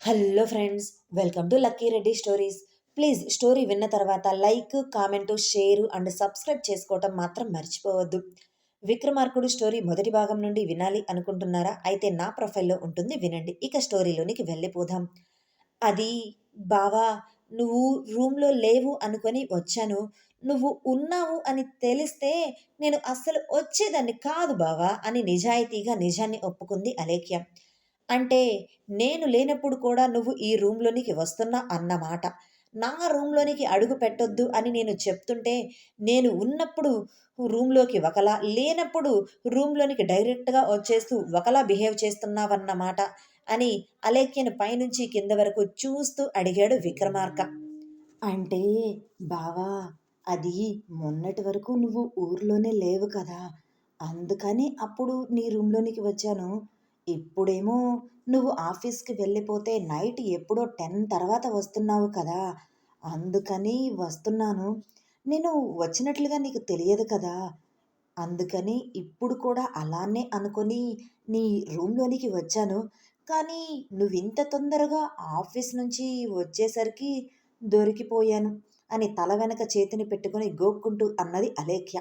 Hello friends welcome to lucky Reddy stories. Please story విన్న తర్వాత like comment share and subscribe చేసుకోవటం మాత్రం మర్చిపోవద్దు. విక్రమార్కుడు స్టోరీ మొదటి భాగం నుండి వినాలి అనుకుంటున్నారా? అయితే నా ప్రొఫైల్లో ఉంటుంది వినండి. ఇక స్టోరీలోనికి వెళ్ళిపోదాం. అది బావా నువ్వు రూమ్లో లేవు అనుకొని వచ్చాను. నువ్వు ఉన్నావు అని తెలిస్తే నేను అస్సలు వచ్చేదాన్ని కాదు బావా అని నిజాయితీగా నిజాన్ని ఒప్పుకుంది అలేఖ్య. అంటే నేను లేనప్పుడు కూడా నువ్వు ఈ రూమ్లోనికి వస్తున్నా అన్నమాట. నా రూమ్లోనికి అడుగు పెట్టొద్దు అని నేను చెప్తుంటే నేను ఉన్నప్పుడు రూమ్లోకి ఒకలా లేనప్పుడు రూమ్లోనికి డైరెక్ట్గా వచ్చేస్తూ ఒకలా బిహేవ్ చేస్తున్నావన్నమాట అని అలేఖ్యను పైనుంచి కింద వరకు చూస్తూ అడిగాడు విక్రమార్క. అంటే బావా అది మొన్నటి వరకు నువ్వు ఊర్లోనే లేవు కదా. అందుకని అప్పుడు నీ రూమ్లోనికి వచ్చాను. ఇప్పుడేమో నువ్వు ఆఫీస్కి వెళ్ళిపోతే నైట్ ఎప్పుడో టెన్ తర్వాత వస్తున్నావు కదా. అందుకని వస్తున్నాను. నేను వచ్చినట్లుగా నీకు తెలియదు కదా. అందుకని ఇప్పుడు కూడా అలానే అనుకొని నీ రూమ్లోనికి వచ్చాను. కానీ నువ్వు ఇంత తొందరగా ఆఫీస్ నుంచి వచ్చేసరికి దొరికిపోయాను అని తల వెనక చేతిని పెట్టుకుని గోక్కుంటూ అన్నది అలేఖ్య.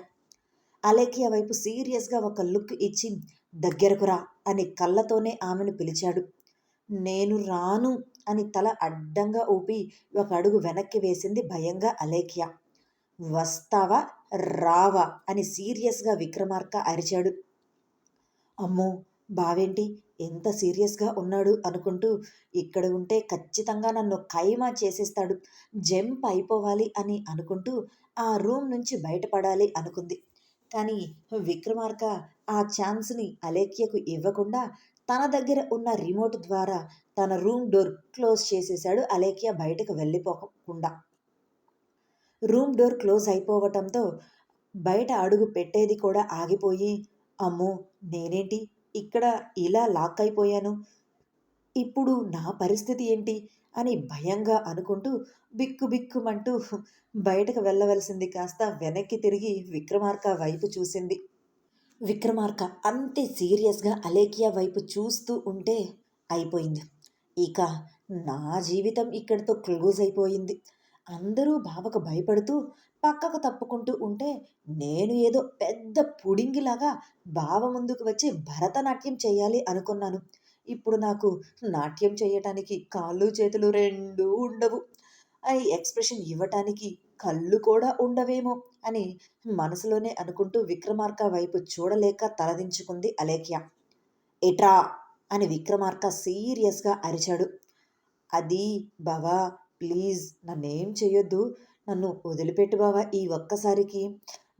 అలేఖ్య వైపు సీరియస్గా ఒక లుక్ ఇచ్చి దగ్గరకు రా అని కళ్ళతోనే ఆమెను పిలిచాడు. నేను రాను అని తల అడ్డంగా ఊపి ఒక అడుగు వెనక్కి వేసింది భయంగా అలేఖ్య. వస్తావా? రావా? అని సీరియస్గా విక్రమార్క అరిచాడు. అమ్మో! బావేంటి? ఎంత సీరియస్గా ఉన్నాడు అనుకుంటూ ఇక్కడ ఉంటే ఖచ్చితంగా నన్ను ఖైమా చేసేస్తాడు. జంప్ అయిపోవాలి అని అనుకుంటూ ఆ రూమ్ నుంచి బయటపడాలి అనుకుంది. కానీ విక్రమార్క ఆ ఛాన్స్ని అలేఖ్యకు ఇవ్వకుండా తన దగ్గర ఉన్న రిమోట్ ద్వారా తన రూమ్ డోర్ క్లోజ్ చేసేశాడు అలేఖ్య బయటకు వెళ్ళిపోకుండా. రూమ్ డోర్ క్లోజ్ అయిపోవటంతో బయట అడుగు పెట్టేది కూడా ఆగిపోయి అమ్మో నేనేంటి? ఇక్కడ ఇలా లాక్ అయిపోయాను. ఇప్పుడు నా పరిస్థితి ఏంటి? అని భయంగా అనుకుంటూ బిక్కు బిక్కుమంటూ బయటకు వెళ్ళవలసింది కాస్త వెనక్కి తిరిగి విక్రమార్క వైపు చూసింది. విక్రమార్క అంతే సీరియస్గా అలేకియా వైపు చూస్తూ ఉంటే అయిపోయింది. ఇక నా జీవితం ఇక్కడితో క్లోజ్ అయిపోయింది. అందరూ బావకు భయపడుతూ పక్కకు తప్పుకుంటూ ఉంటే నేను ఏదో పెద్ద పుడింగిలాగా బావ ముందుకు వచ్చి భరతనాట్యం చేయాలి అనుకున్నాను. ఇప్పుడు నాకు నాట్యం చేయటానికి కాళ్ళు చేతులు రెండూ ఉండవు. ఐ ఎక్స్ప్రెషన్ ఇవ్వటానికి కళ్ళు కూడా ఉండవేమో అని మనసులోనే అనుకుంటూ విక్రమార్క వైపు చూడలేక తలదించుకుంది అలేఖ్య. ఎట్రా అని విక్రమార్క సీరియస్గా అరిచాడు. అది బావా ప్లీజ్ నన్నేం చేయొద్దు నన్ను వదిలిపెట్టు బావా ఈ ఒక్కసారికి.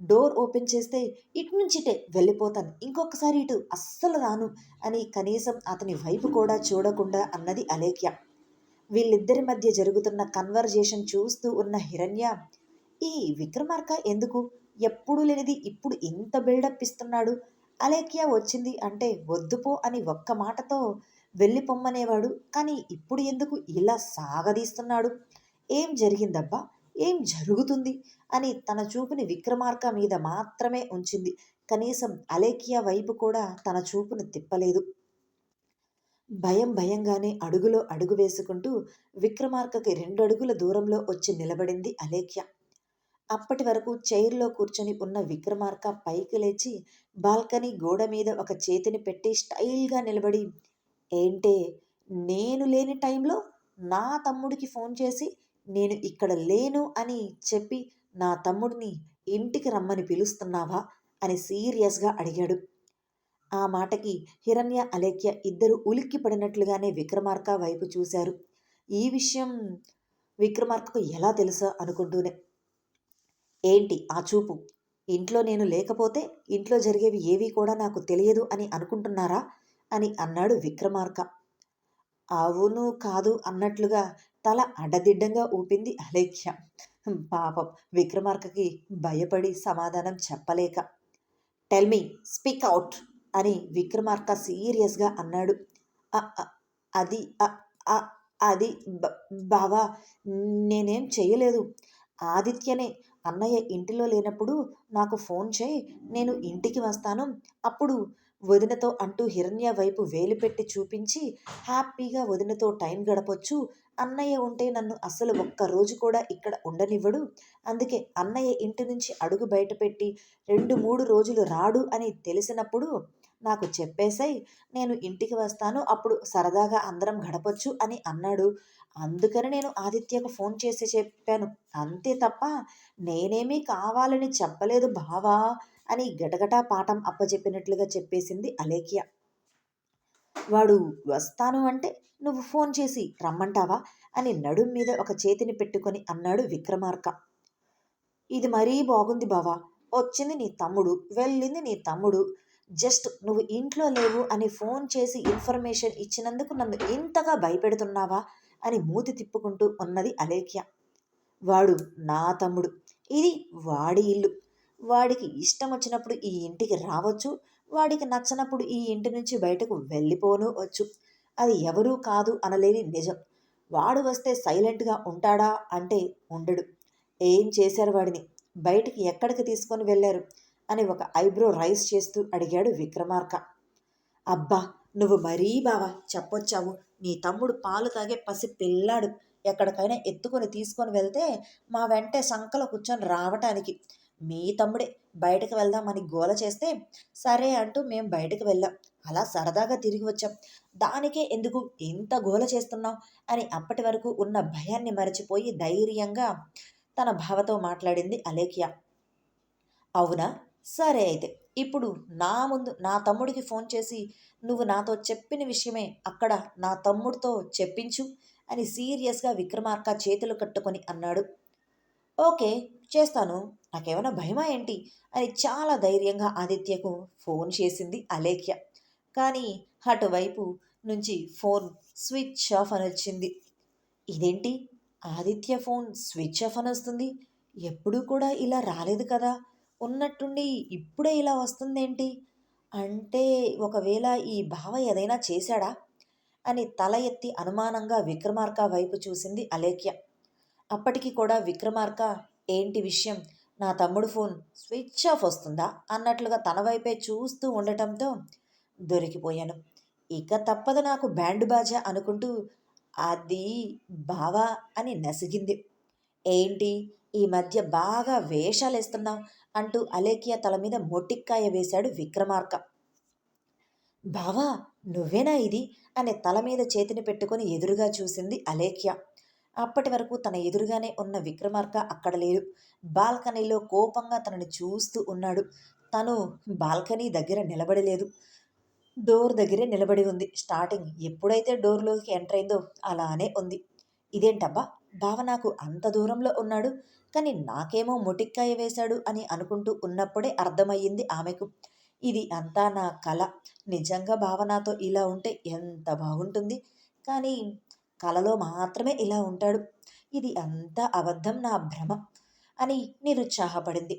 డోర్ ఓపెన్ చేస్తే ఇటు నుంచిటే వెళ్ళిపోతాను ఇంకొకసారి ఇటు అస్సలు రాను అని కనీసం అతని వైపు కూడా చూడకుండా అన్నది అలేఖ్య. వీళ్ళిద్దరి మధ్య జరుగుతున్న కన్వర్జేషన్ చూస్తూ ఉన్న హిరణ్య ఈ విక్రమార్క ఎందుకు? ఎప్పుడు లేనిది ఇప్పుడు ఇంత బిల్డప్ ఇస్తున్నాడు. అలేఖ్య వచ్చింది అంటే వద్దుపో అని ఒక్క మాటతో వెళ్ళిపొమ్మనేవాడు కానీ ఇప్పుడు ఎందుకు ఇలా సాగదీస్తున్నాడు? ఏం జరిగిందబ్బా? ఏం జరుగుతుంది? అని తన చూపుని విక్రమార్క మీద మాత్రమే ఉంచింది. కనీసం అలేఖ్య వైపు కూడా తన చూపును తిప్పలేదు. భయం భయంగానే అడుగులో అడుగు వేసుకుంటూ విక్రమార్కకి రెండు అడుగుల దూరంలో వచ్చి నిలబడింది అలేఖ్య. అప్పటి వరకు చైర్లో కూర్చొని ఉన్న విక్రమార్క పైకి లేచి బాల్కనీ గోడ మీద ఒక చేతిని పెట్టి స్టైల్గా నిలబడి ఏంటే నేను లేని టైంలో నా తమ్ముడికి ఫోన్ చేసి నేను ఇక్కడ లేను అని చెప్పి నా తమ్ముడిని ఇంటికి రమ్మని పిలుస్తున్నావా? అని సీరియస్గా అడిగాడు. ఆ మాటకి హిరణ్య అలేఖ్య ఇద్దరు ఉలిక్కి పడినట్లుగానే విక్రమార్క వైపు చూశారు. ఈ విషయం విక్రమార్కకు ఎలా తెలుసా అనుకుంటూనే. ఏంటి ఆ చూపు? ఇంట్లో నేను లేకపోతే ఇంట్లో జరిగేవి ఏవి కూడా నాకు తెలియదు అని అనుకుంటున్నారా? అని అన్నాడు విక్రమార్క. అవును కాదు అన్నట్లుగా తల అడ్డదిడ్డంగా ఊపింది అలేఖ్య. పాపం విక్రమార్కకి భయపడి సమాధానం చెప్పలేక. టెల్ మీ స్పీక్ అవుట్ అని విక్రమార్క సీరియస్గా అన్నాడు. అది అది బావా నేనేం చేయలేదు. ఆదిత్యనే అన్నయ్య ఇంటిలో లేనప్పుడు నాకు ఫోన్ చేయి నేను ఇంటికి వస్తాను. అప్పుడు వదినతో అంటూ హిరణ్య వైపు వేలు పెట్టి చూపించి హ్యాపీగా వదినతో టైం గడపొచ్చు. అన్నయ్య ఉంటే నన్ను అసలు ఒక్క రోజు కూడా ఇక్కడ ఉండనివ్వడు. అందుకే అన్నయ్య ఇంటి నుంచి అడుగు బయటపెట్టి రెండు మూడు రోజులు రాడు అని తెలిసినప్పుడు నాకు చెప్పేసాయి నేను ఇంటికి వస్తాను అప్పుడు సరదాగా అందరం గడపొచ్చు అని అన్నాడు. అందుకని నేను ఆదిత్యకు ఫోన్ చేసి చెప్పాను. అంతే తప్ప నేనేమీ కావాలని చెప్పలేదు బావా అని గటగటా పాఠం అప్పచెప్పినట్లుగా చెప్పేసింది అలేఖ్య. వాడు వస్తాను అంటే నువ్వు ఫోన్ చేసి రమ్మంటావా? అని నడుం మీద ఒక చేతిని పెట్టుకొని అన్నాడు విక్రమార్క. ఇది మరీ బాగుంది బావా వచ్చింది నీ తమ్ముడు వెళ్ళింది నీ తమ్ముడు జస్ట్ నువ్వు ఇంట్లో లేవు అని ఫోన్ చేసి ఇన్ఫర్మేషన్ ఇచ్చినందుకు నన్ను ఇంతగా భయపెడుతున్నావా అని మూతి తిప్పుకుంటూ ఉన్నది అలేఖ్య. వాడు నా తమ్ముడు. ఇది వాడి ఇల్లు. వాడికి ఇష్టం వచ్చినప్పుడు ఈ ఇంటికి రావచ్చు. వాడికి నచ్చనప్పుడు ఈ ఇంటి నుంచి బయటకు వెళ్ళిపోను వచ్చు. అది ఎవరూ కాదు అనలేని నిజం. వాడు వస్తే సైలెంట్గా ఉంటాడా అంటే ఉండడు. ఏం చేశారు వాడిని? బయటికి ఎక్కడికి తీసుకొని వెళ్ళారు? అని ఒక ఐబ్రో రైస్ చేస్తూ అడిగాడు విక్రమార్క. అబ్బా నువ్వు మరీ బావా చెప్పొచ్చావు. నీ తమ్ముడు పాలు తాగే పసి పిల్లాడు. ఎక్కడికైనా ఎత్తుకొని తీసుకొని వెళ్తే మా వెంటే సంకలో కూర్చొని రావటానికి. మీ తమ్ముడే బయటకు వెళ్దామని గోల చేస్తే సరే అంటూ మేము బయటకు వెళ్ళాం. అలా సరదాగా తిరిగి వచ్చాం. దానికే ఎందుకు ఇంత గోల చేస్తున్నావు? అని అప్పటి వరకు ఉన్న భయాన్ని మరచిపోయి ధైర్యంగా తన భావతో మాట్లాడింది అలేఖ్య. అవునా? సరే అయితే ఇప్పుడు నా ముందు నా తమ్ముడికి ఫోన్ చేసి నువ్వు నాతో చెప్పిన విషయమే అక్కడ నా తమ్ముడితో చెప్పించు అని సీరియస్గా విక్రమార్క చేతులు కట్టుకొని అన్నాడు. ఓకే చేస్తాను. నాకేమైనా భయమా ఏంటి? అని చాలా ధైర్యంగా ఆదిత్యకు ఫోన్ చేసింది అలేఖ్య. కానీ అటువైపు నుంచి ఫోన్ స్విచ్ ఆఫ్ అని వచ్చింది. ఇదేంటి? ఆదిత్య ఫోన్ స్విచ్ ఆఫ్ అని వస్తుంది? ఎప్పుడూ కూడా ఇలా రాలేదు కదా? ఉన్నట్టుండి ఇప్పుడే ఇలా వస్తుందేంటి? అంటే ఒకవేళ ఈ బావ ఏదైనా చేశాడా? అని తల ఎత్తి అనుమానంగా విక్రమార్క వైపు చూసింది అలేఖ్య. అప్పటికి కూడా విక్రమార్క ఏంటి విషయం? నా తమ్ముడు ఫోన్ స్విచ్ ఆఫ్ వస్తుందా? అన్నట్లుగా తన వైపే చూస్తూ ఉండటంతో దొరికిపోయాను. ఇక తప్పదు నాకు బ్యాండ్ బాజా అనుకుంటూ అది బావా అని నసిగింది. ఏంటి? ఈ మధ్య బాగా వేషాలేస్తున్నావు. అంటూ అలేఖ్య తల మీద మొట్టిక్కాయ వేశాడు విక్రమార్క. బావా నువ్వేనా ఇది? అనే తల మీద చేతిని పెట్టుకొని ఎదురుగా చూసింది అలేఖ్య. అప్పటి వరకు తన ఎదురుగానే ఉన్న విక్రమార్క అక్కడ లేడు. బాల్కనీలో కోపంగా తనని చూస్తూ ఉన్నాడు. తను బాల్కనీ దగ్గర నిలబడలేదు. డోర్ దగ్గరే నిలబడి ఉంది. స్టార్టింగ్ ఎప్పుడైతే డోర్లోకి ఎంటర్ అయిందో అలానే ఉంది. ఇదేంటబ్బా? బావ నాకు అంత దూరంలో ఉన్నాడు. కానీ నాకేమో మొటిక్కాయ వేశాడు అని అనుకుంటూ ఉన్నప్పుడే అర్థమయ్యింది ఆమెకు. ఇది అంతా నా కళ నిజంగా భావనతో ఇలా ఉంటే ఎంత బాగుంటుంది? కానీ కలలో మాత్రమే ఇలా ఉంటాడు. ఇది అంతా అబద్ధం నా భ్రమ అని నిరుత్సాహపడింది.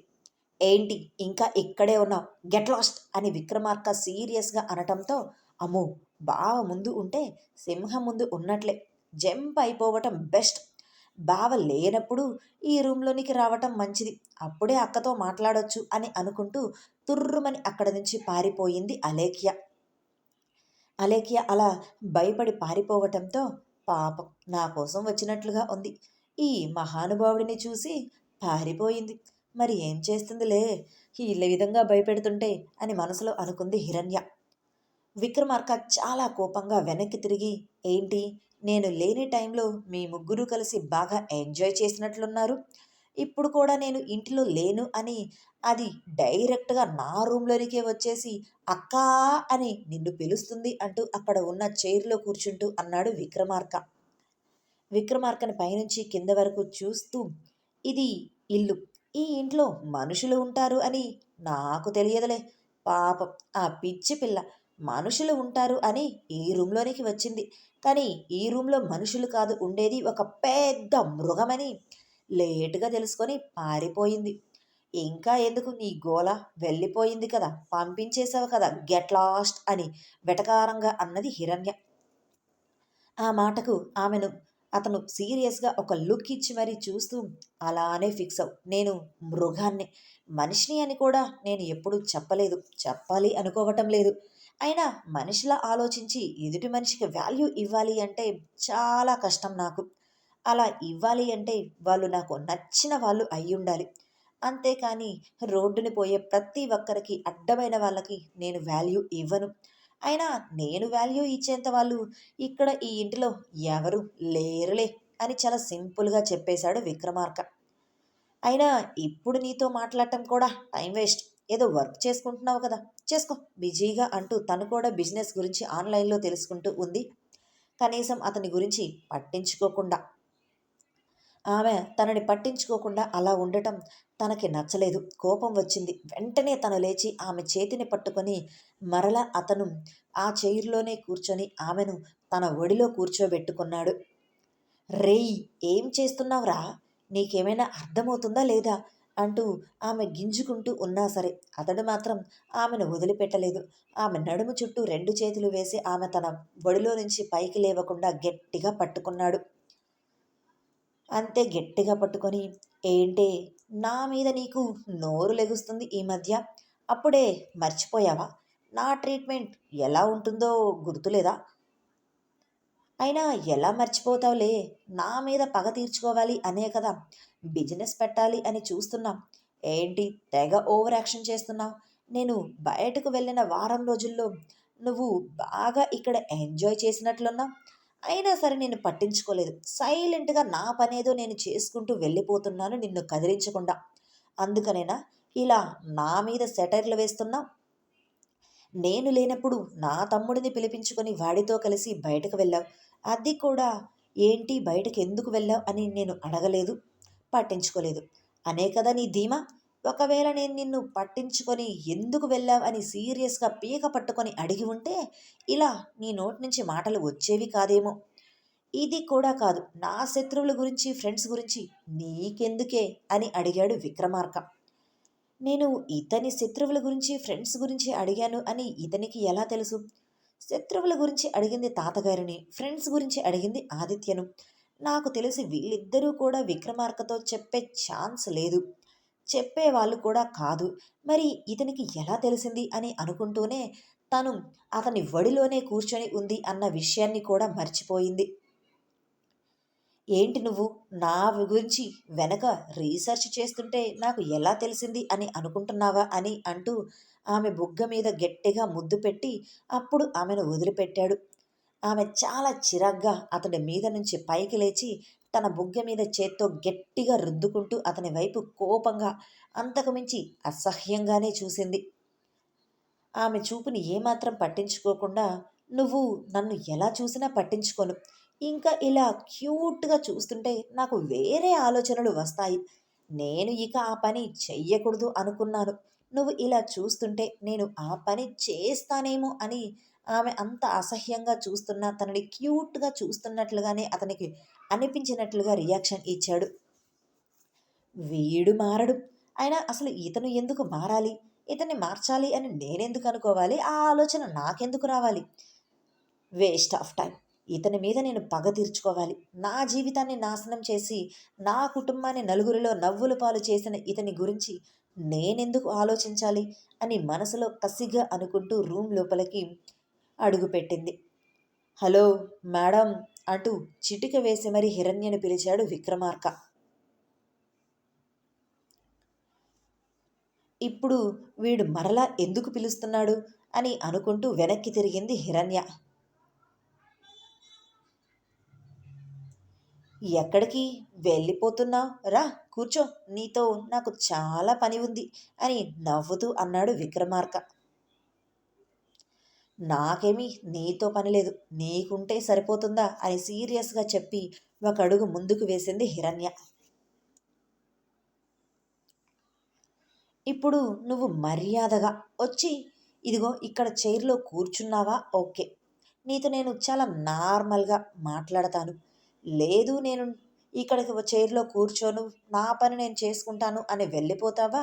ఏంటి? ఇంకా ఇక్కడే ఉన్నావు. గెట్ లాస్ట్ అని విక్రమార్క సీరియస్గా అనటంతో అమ్మో బావ ముందు ఉంటే సింహం ముందు ఉన్నట్లే. జంప్ అయిపోవటం బెస్ట్. బావ లేనప్పుడు ఈ రూమ్లోనికి రావటం మంచిది. అప్పుడే అక్కతో మాట్లాడొచ్చు అని అనుకుంటూ తుర్రుమని అక్కడ నుంచి పారిపోయింది అలేఖ్య. అలేఖ్య అలా భయపడి పారిపోవటంతో పాపం నా కోసం వచ్చినట్లుగా ఉంది. ఈ మహానుభావుడిని చూసి పారిపోయింది. మరి ఏం చేస్తుందిలే? వీళ్ళ విధంగా భయపెడుతుంటే అని మనసులో అనుకుంది హిరణ్య. విక్రమార్క చాలా కోపంగా వెనక్కి తిరిగి ఏంటి? నేను లేని టైంలో మీ ముగ్గురు కలిసి బాగా ఎంజాయ్ చేసినట్లున్నారు. ఇప్పుడు కూడా నేను ఇంటిలో లేను అని అది డైరెక్ట్గా నా రూమ్లోనికే వచ్చేసి అక్కా అని నిన్ను పిలుస్తుంది అంటూ అక్కడ ఉన్న చైర్లో కూర్చుంటూ అన్నాడు విక్రమార్క. విక్రమార్కని పైనుంచి కింద వరకు చూస్తూ ఇది ఇల్లు. ఈ ఇంట్లో మనుషులు ఉంటారు అని నాకు తెలియదులే. పాపం ఆ పిచ్చి పిల్ల మనుషులు ఉంటారు అని ఈ రూమ్లోనికి వచ్చింది. కానీ ఈ రూమ్లో మనుషులు కాదు ఉండేది ఒక పెద్ద మృగమని లేటుగా తెలుసుకొని పారిపోయింది. ఇంకా ఎందుకు నీ గోల? వెళ్ళిపోయింది కదా పంపించేసావు కదా గెట్ లాస్ట్ అని వెటకారంగా అన్నది హిరణ్య. ఆ మాటకు ఆమెను అతను సీరియస్గా ఒక లుక్ ఇచ్చి మరీ చూస్తూ అలానే ఫిక్స్ అవు నేను మృగాన్ని మనిషిని అని కూడా నేను ఎప్పుడూ చెప్పలేదు చెప్పాలి అనుకోవటం లేదు. అయినా మనిషిలా ఆలోచించి ఎదుటి మనిషికి వాల్యూ ఇవ్వాలి అంటే చాలా కష్టం నాకు. అలా ఇవ్వాలి అంటే వాళ్ళు నాకు నచ్చిన వాళ్ళు అయి ఉండాలి. అంతేకాని రోడ్డుని పోయే ప్రతి ఒక్కరికి అడ్డమైన వాళ్ళకి నేను వాల్యూ ఇవ్వను. అయినా నేను వాల్యూ ఇచ్చేంత వాళ్ళు ఇక్కడ ఈ ఇంటిలో ఎవరు లేరులే అని చాలా సింపుల్గా చెప్పేశాడు విక్రమార్క. అయినా ఇప్పుడు నీతో మాట్లాడటం కూడా టైం వేస్ట్. ఏదో వర్క్ చేసుకుంటున్నావు కదా. చేసుకో. బిజీగా అంటూ తను కూడా బిజినెస్ గురించి ఆన్లైన్లో తెలుసుకుంటూ ఉంది. కనీసం అతని గురించి పట్టించుకోకుండా. ఆమె తనని పట్టించుకోకుండా అలా ఉండటం తనకి నచ్చలేదు. కోపం వచ్చింది. వెంటనే తను లేచి ఆమె చేతిని పట్టుకొని మరలా అతను ఆ చైర్లోనే కూర్చొని ఆమెను తన ఒడిలో కూర్చోబెట్టుకున్నాడు. రేయ్ ఏం చేస్తున్నావురా? నీకేమైనా అర్థమవుతుందా లేదా? అంటూ ఆమె గింజుకుంటూ ఉన్నా సరే అతడు మాత్రం ఆమెను వదిలిపెట్టలేదు. ఆమె నడుము చుట్టూ రెండు చేతులు వేసి ఆమె తన ఒడిలో నుంచి పైకి లేవకుండా గట్టిగా పట్టుకున్నాడు. అంతే గట్టిగా పట్టుకొని ఏంటే నా మీద నీకు నోరు లెగుస్తుంది ఈ మధ్య? అప్పుడే మర్చిపోయావా? నా ట్రీట్మెంట్ ఎలా ఉంటుందో గుర్తులేదా? అయినా ఎలా మర్చిపోతావులే? నా మీద పగ తీర్చుకోవాలి అనే కదా. బిజినెస్ పెట్టాలి అని చూస్తున్నాం. ఏంటి? తెగ ఓవర్ యాక్షన్ చేస్తున్నావు. నేను బయటకు వెళ్ళిన వారం రోజుల్లో నువ్వు బాగా ఇక్కడ ఎంజాయ్ చేసినట్లున్నావు. అయినా సరే నేను పట్టించుకోలేదు. సైలెంట్గా నా పనేదో నేను చేసుకుంటూ వెళ్ళిపోతున్నాను నిన్ను కదిలించకుండా. అందుకనేనా? ఇలా నా మీద సెటైర్లు వేస్తున్నా నేను లేనప్పుడు నా తమ్ముడిని పిలిపించుకొని వాడితో కలిసి బయటకు వెళ్ళావు. అది కూడా ఏంటి బయటకు ఎందుకు వెళ్ళావు? అని నేను అడగలేదు పట్టించుకోలేదు. అనే కదా నీ ధీమా? ఒకవేళ నేను నిన్ను పట్టించుకొని ఎందుకు వెళ్ళావు? అని సీరియస్గా పీక పట్టుకొని అడిగి ఉంటే ఇలా నీ నోటి నుంచి మాటలు వచ్చేవి కాదేమో. ఇది కూడా కాదు. నా శత్రువుల గురించి ఫ్రెండ్స్ గురించి నీకెందుకే? అని అడిగాడు విక్రమార్క. నేను ఇతని శత్రువుల గురించి ఫ్రెండ్స్ గురించి అడిగాను అని ఇతనికి ఎలా తెలుసు? శత్రువుల గురించి అడిగింది తాతగారిని ఫ్రెండ్స్ గురించి అడిగింది ఆదిత్యను. నాకు తెలిసి వీళ్ళిద్దరూ కూడా విక్రమార్కతో చెప్పే ఛాన్స్ లేదు. చెప్పేవాళ్ళు కూడా కాదు. మరి ఇతనికి ఎలా తెలిసింది అని అనుకుంటూనే తను అతని వడిలోనే కూర్చొని ఉంది అన్న విషయాన్ని కూడా మర్చిపోయింది. ఏంటి నువ్వు? నా గురించి వెనక రీసెర్చ్ చేస్తుంటే నాకు ఎలా తెలిసింది అని అనుకుంటున్నావా అని అంటూ ఆమె బుగ్గ మీద గట్టిగా ముద్దు పెట్టి అప్పుడు ఆమెను వదిలిపెట్టాడు. ఆమె చాలా చిరాగ్గా అతడి మీద నుంచి పైకి లేచి తన బుగ్గ మీద చేత్తో గట్టిగా రుద్దుకుంటూ అతని వైపు కోపంగా అంతకుమించి అసహ్యంగానే చూసింది. ఆమె చూపుని ఏమాత్రం పట్టించుకోకుండా నువ్వు నన్ను ఎలా చూసినా పట్టించుకోను. ఇంకా ఇలా క్యూట్గా చూస్తుంటే నాకు వేరే ఆలోచనలు వస్తాయి. నేను ఇక ఆ పని చెయ్యకూడదు అనుకున్నాను. నువ్వు ఇలా చూస్తుంటే నేను ఆ పని చేస్తానేమో అని ఆమె అంత అసహ్యంగా చూస్తున్నా తనని క్యూట్గా చూస్తున్నట్లుగానే అతనికి అనిపించినట్లుగా రియాక్షన్ ఇచ్చాడు. వీడు మారడు. అయినా అసలు ఇతను ఎందుకు మారాలి? ఇతన్ని మార్చాలి అని నేనెందుకు అనుకోవాలి? ఆ ఆలోచన నాకెందుకు రావాలి? Waste of time. ఇతని మీద నేను పగ తీర్చుకోవాలి. నా జీవితాన్ని నాశనం చేసి నా కుటుంబాన్ని నలుగురిలో నవ్వుల పాలు చేసిన ఇతని గురించి నేనెందుకు ఆలోచించాలి అని మనసులో కసిగా అనుకుంటూ రూమ్ లోపలికి అడుగుపెట్టింది. హలో మేడం అంటూ చిటిక వేసి మరి హిరణ్యను పిలిచాడు విక్రమార్క. ఇప్పుడు వీడు మరలా ఎందుకు పిలుస్తున్నాడు? అని అనుకుంటూ వెనక్కి తిరిగింది హిరణ్య. ఎక్కడికి వెళ్ళిపోతున్నా? రా కూర్చో. నీతో నాకు చాలా పని ఉంది అని నవ్వుతూ అన్నాడు విక్రమార్క. నాకేమీ నీతో పని లేదు. నీకుంటే సరిపోతుందా అని సీరియస్గా చెప్పి ఒక అడుగు ముందుకు వేసింది హిరణ్య. ఇప్పుడు నువ్వు మర్యాదగా వచ్చి ఇదిగో ఇక్కడ చైర్లో కూర్చున్నావా? ఓకే. నీతో నేను చాలా నార్మల్గా మాట్లాడతాను. లేదు నేను ఇక్కడికి చైర్లో కూర్చోను నా పని నేను చేసుకుంటాను అని వెళ్ళిపోతావా?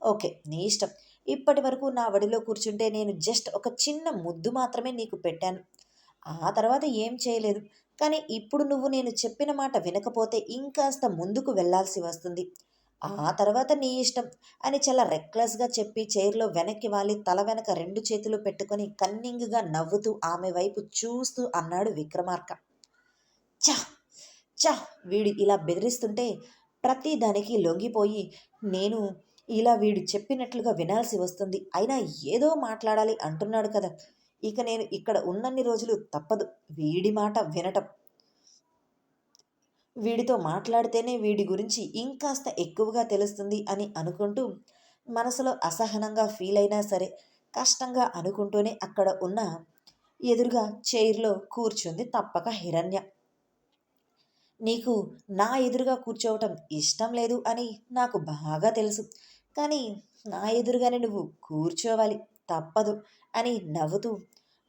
ఓకే నీ ఇష్టం. ఇప్పటి వరకు నా వడిలో కూర్చుంటే నేను జస్ట్ ఒక చిన్న ముద్దు మాత్రమే నీకు పెట్టాను. ఆ తర్వాత ఏం చేయలేదు. కానీ ఇప్పుడు నువ్వు నేను చెప్పిన మాట వినకపోతే ఇంకాస్త ముందుకు వెళ్ళాల్సి వస్తుంది. ఆ తర్వాత నీ ఇష్టం అని చాలా రెక్లెస్గా చెప్పి చైర్లో వెనక్కి వాలి తల వెనక రెండు చేతులు పెట్టుకొని కన్నింగ్గా నవ్వుతూ ఆమె వైపు చూస్తూ అన్నాడు విక్రమార్క. చా చా వీడు ఇలా బెదిరిస్తుంటే ప్రతి దానికి లొంగిపోయి నేను ఇలా వీడు చెప్పినట్లుగా వినాల్సి వస్తుంది. అయినా ఏదో మాట్లాడాలి అంటున్నాడు కదా. ఇక నేను ఇక్కడ ఉన్నన్ని రోజులు తప్పదు. వీడి మాట వినటం. వీడితో మాట్లాడితేనే వీడి గురించి ఇంకాస్త ఎక్కువగా తెలుస్తుంది అని అనుకుంటూ మనసులో అసహనంగా ఫీల్ అయినా సరే కష్టంగా అనుకుంటూనే అక్కడ ఉన్న ఎదురుగా చైర్లో కూర్చుంది తప్పక హిరణ్య. నీకు నా ఎదురుగా కూర్చోవటం ఇష్టం లేదు అని నాకు బాగా తెలుసు. కానీ నా ఎదురుగానే నువ్వు కూర్చోవాలి తప్పదు అని నవ్వుతూ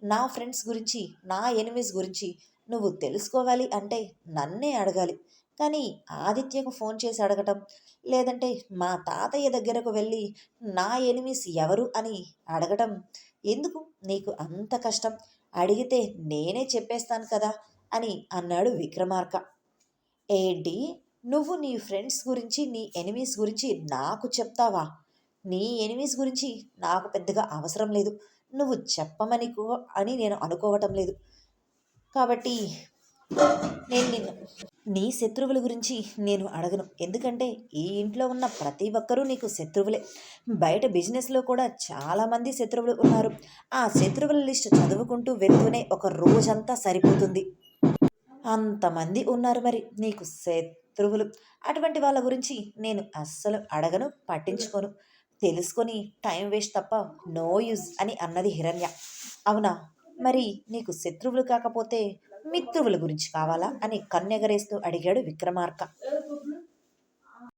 నా ఫ్రెండ్స్ గురించి నా ఎనిమిస్ గురించి నువ్వు తెలుసుకోవాలి అంటే నన్నే అడగాలి. కానీ ఆదిత్యకు ఫోన్ చేసి అడగటం లేదంటే మా తాతయ్య దగ్గరకు వెళ్ళి నా ఎనిమిస్ ఎవరు అని అడగటం ఎందుకు నీకు అంత కష్టం? అడిగితే నేనే చెప్పేస్తాను కదా అని అన్నాడు విక్రమార్క. ఏంటి? నువ్వు నీ ఫ్రెండ్స్ గురించి నీ ఎనిమీస్ గురించి నాకు చెప్తావా? నీ ఎనిమీస్ గురించి నాకు పెద్దగా అవసరం లేదు. నువ్వు చెప్పమని అని నేను అనుకోవటం లేదు. కాబట్టి నేను నిన్ను నీ శత్రువుల గురించి నేను అడగను. ఎందుకంటే ఈ ఇంట్లో ఉన్న ప్రతి ఒక్కరూ నీకు శత్రువులే. బయట బిజినెస్లో కూడా చాలామంది శత్రువులు ఉన్నారు. ఆ శత్రువుల లిస్ట్ చదువుకుంటూ వెళ్తూనే ఒక రోజంతా సరిపోతుంది. అంతమంది ఉన్నారు మరి. నీకు శత్రువులు. అటువంటి వాళ్ళ గురించి నేను అస్సలు అడగను పట్టించుకోను. తెలుసుకొని టైం వేస్ట్ తప్ప నో యూజ్ అని అన్నది హిరణ్య. అవునా? మరి నీకు శత్రువులు కాకపోతే మిత్రువుల గురించి కావాలా? అని కన్నెగరేస్తూ అడిగాడు విక్రమార్క.